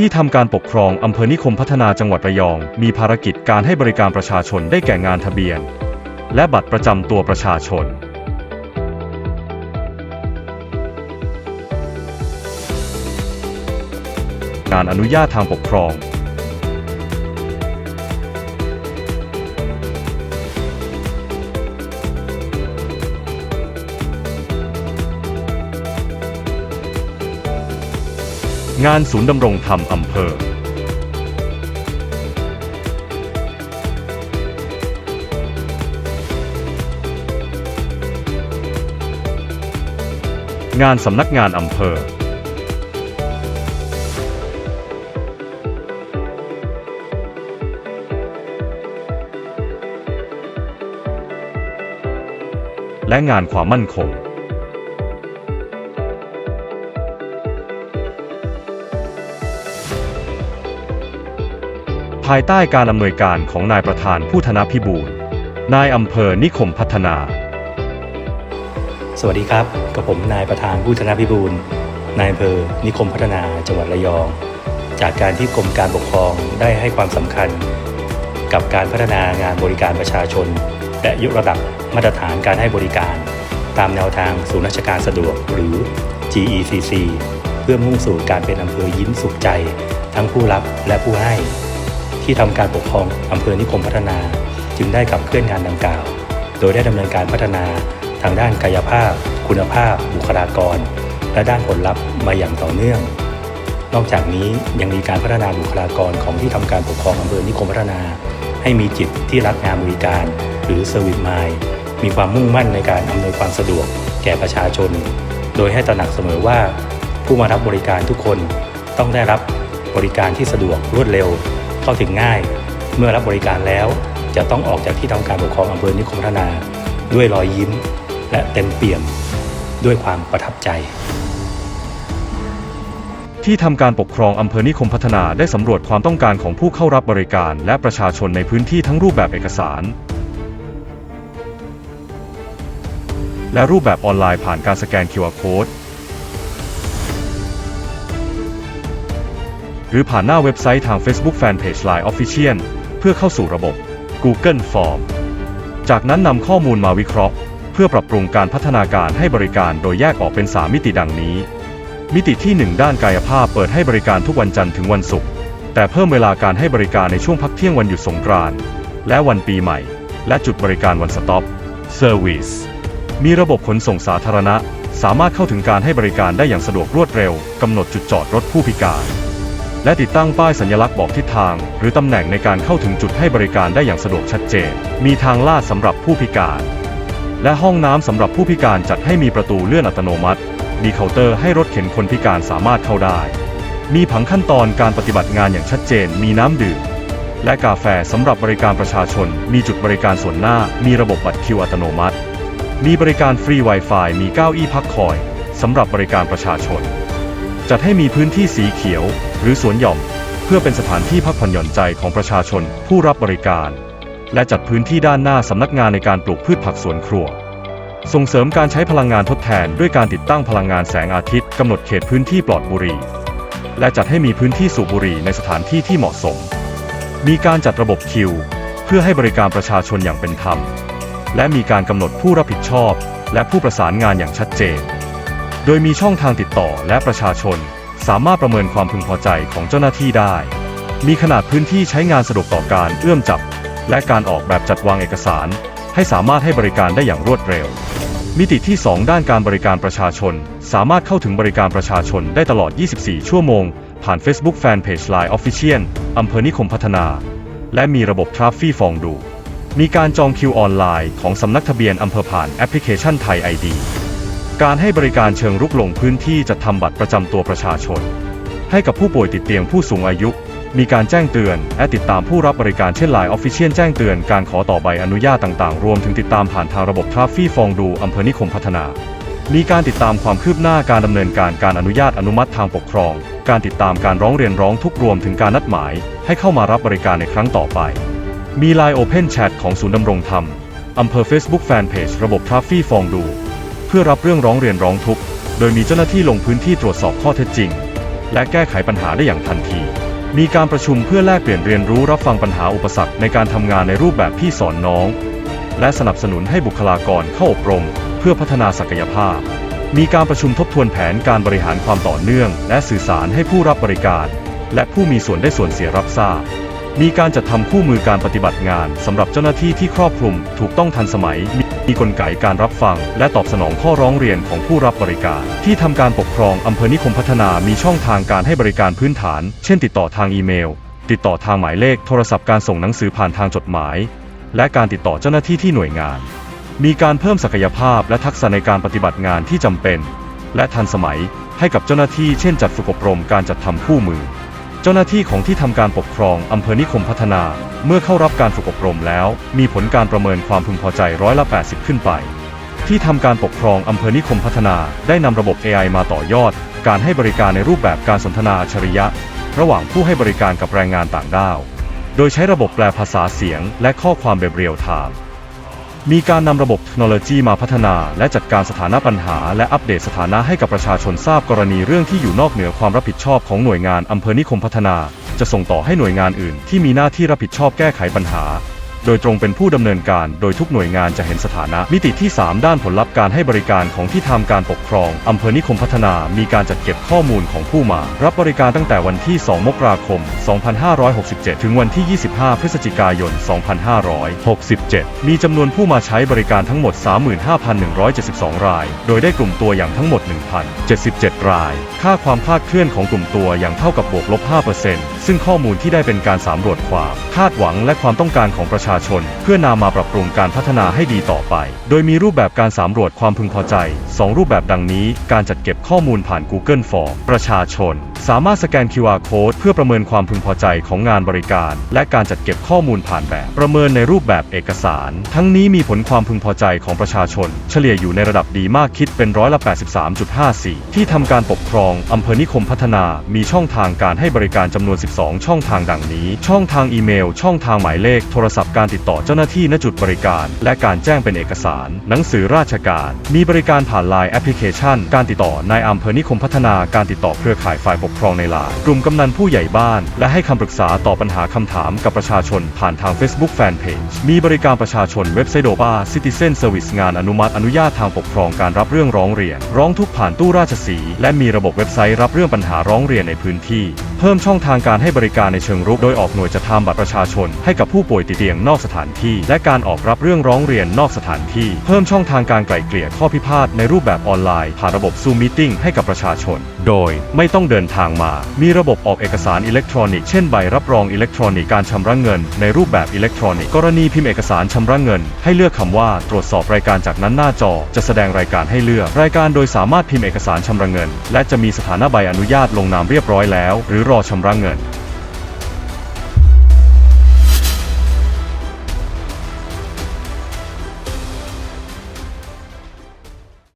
ที่ทำการปกครองอำเภอนิคมพัฒนาจังหวัดระยอง มีภารกิจการให้บริการประชาชนได้แก่งานทะเบียน และบัตรประจำตัวประชาชน การอนุญาตทางปกครอง งานศูนย์ดำรงธรรมอำเภอ งานสำนักงานอำเภอ และงานความมั่นคง ภายใต้การอำนวยการของนายประธานผู้ธนพิบูลย์นายอำเภอนิคมพัฒนา สวัสดีครับ กับผมนายประธานผู้ธนพิบูลนายอำเภอนิคมพัฒนาจังหวัดระยอง จากการที่กรมการปกครองได้ให้ความสำคัญ กับการพัฒนางานบริการประชาชน และยกระดับมาตรฐานการให้บริการ ตามแนวทางศูนย์ราชการสะดวกหรือ GECC เพื่อมุ่งสู่การเป็นอำเภอยิ้มสุขใจ ทั้งผู้รับและผู้ให้ ที่ทำการปกครองอำเภอนิคมพัฒนา จึงได้ขับเคลื่อนงานดังกล่าว โดยได้ดำเนินการพัฒนาทางด้านกายภาพ คุณภาพ บุคลากร และด้านผลลัพธ์มาอย่างต่อเนื่อง นอกจากนี้ยังมีการพัฒนาบุคลากรของที่ทำการปกครองอำเภอนิคมพัฒนา ให้มีจิตที่รักงานบริการ หรือ Service Mind มีความมุ่งมั่นในการอำนวยความสะดวกแก่ประชาชน โดยให้ตระหนักเสมอว่า ผู้มารับบริการทุกคนต้องได้รับบริการที่สะดวกรวดเร็ว เข้าถึงง่าย เมื่อรับบริการแล้ว จะต้องออกจากที่ทำการปกครองอำเภอนิคมพัฒนา ด้วยรอยยิ้ม และเต็มเปี่ยมด้วยความประทับใจ ที่ทำการปกครองอำเภอนิคมพัฒนาได้สำรวจความต้องการของผู้เข้ารับบริการ และประชาชนในพื้นที่ทั้งรูปแบบเอกสาร และรูปแบบออนไลน์ผ่านการสแกน QR Code รือผ่านหน้าเว็บไซต์ทาง Facebook Fanpage Line Official เพื่อเข้าสู่ระบบ Google Form จากนั้นนำข้อมูลมาวิเคราะห์ เพื่อปรับปรุงการพัฒนาการให้บริการโดยแยกออกเป็น 3 มิติดังนี้ มิติที่ 1 ด้านกายภาพเปิดให้บริการทุกวันจันทร์ถึงวันศุกร์แต่เพิ่มเวลาการให้บริการในช่วงพักเที่ยงวันหยุดสงกรานต์และวันปีใหม่ และจุดบริการวันสต็อปเซอร์วิสมีระบบขนส่งสาธารณะ สามารถเข้าถึงการให้บริการได้อย่างสะดวกรวดเร็วกำหนดจุดจอดรถผู้พิการ และติดตั้งป้ายสัญลักษณ์บอกทิศทาง หรือตำแหน่งในการเข้าถึงจุดให้บริการได้อย่างสะดวกชัดเจน มีทางลาดสำหรับผู้พิการ และห้องน้ำสำหรับผู้พิการจัดให้มีประตูเลื่อนอัตโนมัติ มีเคาน์เตอร์ให้รถเข็นคนพิการสามารถเข้าได้ มีผังขั้นตอนการปฏิบัติงานอย่างชัดเจน มีน้ำดื่มและกาแฟสำหรับบริการประชาชน มีจุดบริการส่วนหน้า มีระบบบัตรคิวอัตโนมัติ มีบริการฟรี Wi-Fi มีเก้าอี้พักคอยสำหรับบริการประชาชน จัดให้มีพื้นที่สีเขียว หรือสวนหย่อม เพื่อเป็นสถานที่พักผ่อนหย่อนใจของประชาชนผู้รับบริการ และจัดพื้นที่ด้านหน้าสำนักงานในการปลูกพืชผักสวนครัว ส่งเสริมการใช้พลังงานทดแทนด้วยการติดตั้งพลังงานแสงอาทิตย์กำหนดเขตพื้นที่ปลอดบุหรี่ และจัดให้มีพื้นที่สูบบุหรี่ในสถานที่ที่เหมาะสม มีการจัดระบบคิว เพื่อให้บริการประชาชนอย่างเป็นธรรม และมีการกำหนดผู้รับผิดชอบ และผู้ประสานงานอย่างชัดเจน โดยมีช่องทางติดต่อและประชาชน สามารถประเมินความพึงพอใจของเจ้าหน้าที่ได้ มีขนาดพื้นที่ใช้งานสะดวกต่อการเอื้อมจับ และการออกแบบจัดวางเอกสาร ให้สามารถให้บริการได้อย่างรวดเร็ว มิติที่ 2 ด้านการบริการประชาชน สามารถเข้าถึงบริการประชาชนได้ตลอด 24 ชั่วโมง ผ่าน Facebook Fanpage Line Official อำเภอนิคมพัฒนา และมีระบบทราฟฟี่ฟองดู มีการจองคิวออนไลน์ของสำนักทะเบียนอำเภอผ่านแอปพลิเคชันไทยไอดี การให้บริการเชิงรุกลงพื้นที่จัดทำบัตรประจำตัวประชาชน ให้กับผู้ป่วยติดเตียงผู้สูงอายุ มีการแจ้งเตือน และติดตามผู้รับบริการเช่น Line Official แจ้งเตือนการขอต่อใบอนุญาตต่างๆ รวมถึงติดตามผ่านทางระบบทราฟฟี่ฟองดูอำเภอนิคมพัฒนา มีการติดตามความคืบหน้าการดำเนินการการอนุญาตอนุมัติทางปกครอง การติดตามการร้องเรียนร้องทุกรวมถึงการนัดหมาย ให้เข้ามารับบริการในครั้งต่อไป มี Line Open Chat ของศูนย์ดำรงธรรมอำเภอ Facebook Fanpage ระบบทราฟฟี่ฟองดู เพื่อรับเรื่องร้องเรียนร้องทุกข์ โดยมีเจ้าหน้าที่ลงพื้นที่ตรวจสอบข้อเท็จจริง และแก้ไขปัญหาได้อย่างทันที มีการประชุมเพื่อแลกเปลี่ยนเรียนรู้รับฟังปัญหาอุปสรรคในการทำงานในรูปแบบพี่สอนน้อง และสนับสนุนให้บุคลากรเข้าอบรม เพื่อพัฒนาศักยภาพ มีการประชุมทบทวนแผนการบริหารความต่อเนื่อง และสื่อสารให้ผู้รับบริการ และผู้มีส่วนได้ส่วนเสียรับทราบมีการจัดทำคู่มือการปฏิบัติงานสำหรับเจ้าหน้าที่ที่ครอบคลุมถูกต้องทันสมัย มีกลไกการรับฟัง และตอบสนองข้อร้องเรียนของผู้รับบริการ ที่ทำการปกครองอำเภอนิคมพัฒนามีช่องทางการให้บริการพื้นฐาน เช่นติดต่อทางอีเมล ติดต่อทางหมายเลขโทรศัพท์การส่งหนังสือผ่านทางจดหมาย และการติดต่อเจ้าหน้าที่ที่หน่วยงาน มีการเพิ่มศักยภาพและทักษะในการปฏิบัติงานที่จำเป็น และทันสมัยให้กับเจ้าหน้าที่เช่นจัดฝึกอบรมการจัดทำคู่มือ จ้าหน้าที่ของที่ทำการปกครองอำเภอนิคมพัฒนา เมื่อเข้ารับการฝึกอบรมแล้ว มีผลการประเมินความพึงพอใจร้อยละ 80 ขึ้นไป ที่ทำการปกครองอำเภอนิคมพัฒนาได้นำระบบ AI มาต่อยอด การให้บริการในรูปแบบการสนทนาอัจฉริยะ ระหว่างผู้ให้บริการกับแรงงานต่างด้าว โดยใช้ระบบแปลภาษาเสียง และข้อความแบบเรียลไทม์ มีการนำระบบเทคโนโลยีมาพัฒนา และจัดการสถานะปัญหา และอัปเดตสถานะให้กับประชาชนทราบกรณีเรื่องที่อยู่นอกเหนือความรับผิดชอบของหน่วยงานอำเภอนิคมพัฒนา จะส่งต่อให้หน่วยงานอื่นที่มีหน้าที่รับผิดชอบแก้ไขปัญหา โดยตรงเป็นผู้ดำเนินการ โดยทุกหน่วยงานจะเห็นสถานะ มิติที่ 3 ด้านผลลัพธ์การให้บริการของที่ทำการปกครองอำเภอนิคมพัฒนา มีการจัดเก็บข้อมูลของผู้มา รับบริการตั้งแต่วันที่ 2 มกราคม 2567 ถึงวันที่ 25 พฤศจิกายน 2567 มีจำนวนผู้มาใช้บริการทั้งหมด 35,172 ราย โดยได้กลุ่มตัวอย่างทั้งหมด 1,077 ราย ค่าความคลาดเคลื่อนของกลุ่มตัวอย่างเท่ากับบวกลบ 5%ซึ่งข้อมูลที่ได้เป็นการสำรวจความคาดหวังและความต้องการของประชาชน เพื่อนำมาปรับปรุงการพัฒนาให้ดีต่อไป โดยมีรูปแบบการสำรวจความพึงพอใจ 2 รูปแบบดังนี้ การจัดเก็บข้อมูลผ่าน Google Form ประชาชน สามารถสแกน QR Code เพื่อประเมินความพึงพอใจของงานบริการ และการจัดเก็บข้อมูลผ่านแบบ ประเมินในรูปแบบเอกสาร ทั้งนี้มีผลความพึงพอใจของประชาชน เฉลี่ยอยู่ในระดับดีมากคิดเป็นร้อยละ83.54 ที่ทำการปกครองอำเภอนิคมพัฒนา มีช่องทางการให้บริการจำนวน 12 ช่องทางดังนี้ ช่องทางอีเมล ช่องทางหมายเลขโทรศัพท์การติดต่อเจ้าหน้าที่ณจุดบริการ และการแจ้งเป็นเอกสาร หนังสือราชการ มีบริการผ่านไลน์แอปพลิเคชัน การติดต่อนายอำเภอนิคมพัฒนาการติดต่อเครือข่ายฝ่ายปกครองในไลน์กลุ่มกำนันผู้ใหญ่บ้าน และให้คำปรึกษาต่อปัญหาคำถามกับประชาชนผ่านทาง Facebook Fanpage มีบริการประชาชนเว็บไซต์โดบ้า Citizen Service งานอนุมัติอนุญาตทางปกครองการรับเรื่องร้องเรียน ร้องทุกผ่านตู้ราชสีและมีระบบเว็บไซต์รับเรื่องปัญหาร้องเรียนในพื้นที่เพิ่มช่องทางการให้บริการในเชิงรุก โดยออกหน่วยจะทำบัตรประชาชน ให้กับผู้ป่วยติดเตียงนอกสถานที่ และการออกรับเรื่องร้องเรียนนอกสถานที่ เพิ่มช่องทางการไกล่เกลี่ยข้อพิพาทในรูปแบบออนไลน์ ผ่านระบบ Zoom Meeting ให้กับประชาชน โดยไม่ต้องเดินทางมา มีระบบออกเอกสารอิเล็กทรอนิกส์ เช่นใบรับรองอิเล็กทรอนิกส์ การชำระเงิน ในรูปแบบอิเล็กทรอนิกส์ กรณีพิมพ์เอกสารชำระเงิน ให้เลือกคำว่า ตรวจสอบรายการจากนั้นหน้าจอ จะแสดงรายการให้เลือก รายการโดยสามารถพิมพ์เอกสารชำระเงิน และจะมีสถานะใบอนุญาตลงนามเรียบร้อยแล้ว หรือรอชำระเงิน